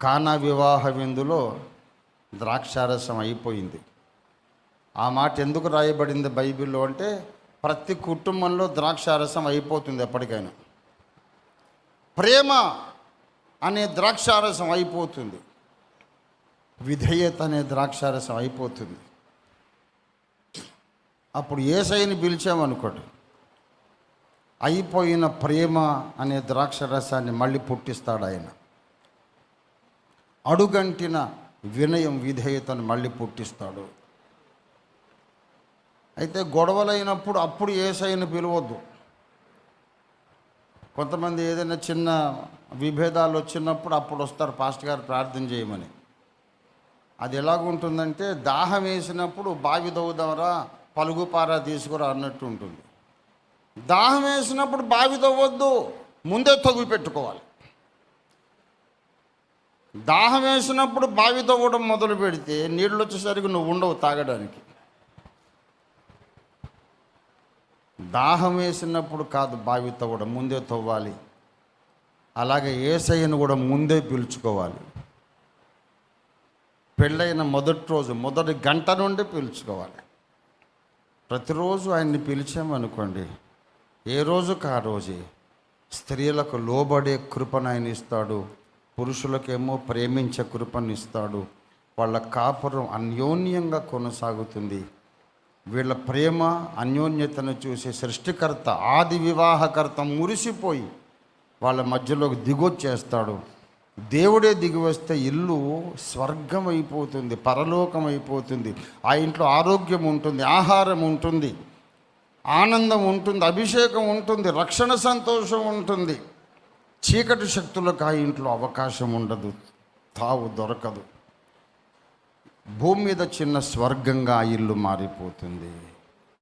కానా వివాహ విందులో ద్రాక్షారసం అయిపోయింది. ఆ మాట ఎందుకు రాయబడింది బైబిల్లో అంటే ప్రతి కుటుంబంలో ద్రాక్షారసం అయిపోతుంది ఎప్పటికైనా. ప్రేమ అనే ద్రాక్షారసం అయిపోతుంది. విధేయత అనే ద్రాక్షారసం అయిపోతుంది. అప్పుడు ఏసైని పిలిచామనుకోండి అయిపోయిన ప్రేమ అనే ద్రాక్షరసాన్ని మళ్ళీ పుట్టిస్తాడు ఆయన అడుగంటిన వినయం విధేయతను మళ్ళీ పుట్టిస్తాడు. అయితే గొడవలైనప్పుడు అప్పుడు ఏసైని పిలవద్దు. కొంతమంది ఏదైనా చిన్న విభేదాలు వచ్చినప్పుడు అప్పుడు వస్తారు పాస్ట్ గారు ప్రార్థన చేయమని. అది ఎలాగుంటుందంటే దాహం వేసినప్పుడు బావి దవ్వుదామరా పలుగుపారా తీసుకురా అన్నట్టు ఉంటుంది. దాహం వేసినప్పుడు బావి తవ్వద్దు ముందే తవ్వి పెట్టుకోవాలి. దాహం వేసినప్పుడు బావి తవ్వడం మొదలు పెడితే నీళ్ళు వచ్చేసరికి నువ్వు ఉండవు తాగడానికి. దాహం వేసినప్పుడు కాదు బావి తవ్వడం ముందే తవ్వాలి. అలాగే ఏసయ్యను కూడా ముందే పిలుచుకోవాలి. పెళ్ళైన మొదటి రోజు మొదటి గంట నుండి పిలుచుకోవాలి. ప్రతిరోజు ఆయన్ని పిలిచామనుకోండి ఏ రోజుకు ఆ రోజే? స్త్రీలకు లోబడే కృపను ఆయన ఇస్తాడు. పురుషులకేమో ప్రేమించే కృపను ఇస్తాడు వాళ్ళ కాపురం అన్యోన్యంగా కొనసాగుతుంది. వీళ్ళ ప్రేమ అన్యోన్యతను చూసే సృష్టికర్త ఆది వివాహకర్త మురిసిపోయి వాళ్ళ మధ్యలోకి దిగొచ్చేస్తాడు. దేవుడే దిగి వస్తే ఇల్లు స్వర్గం అయిపోతుంది పరలోకం అయిపోతుంది ఆ ఇంట్లో ఆరోగ్యం ఉంటుంది ఆహారం ఉంటుంది ఆనందం ఉంటుంది అభిషేకం ఉంటుంది రక్షణ సంతోషం ఉంటుంది. చీకటి శక్తులకు ఆ ఇంట్లో అవకాశం ఉండదు తావు దొరకదు. భూమి మీద చిన్న స్వర్గంగా ఆ ఇల్లు మారిపోతుంది.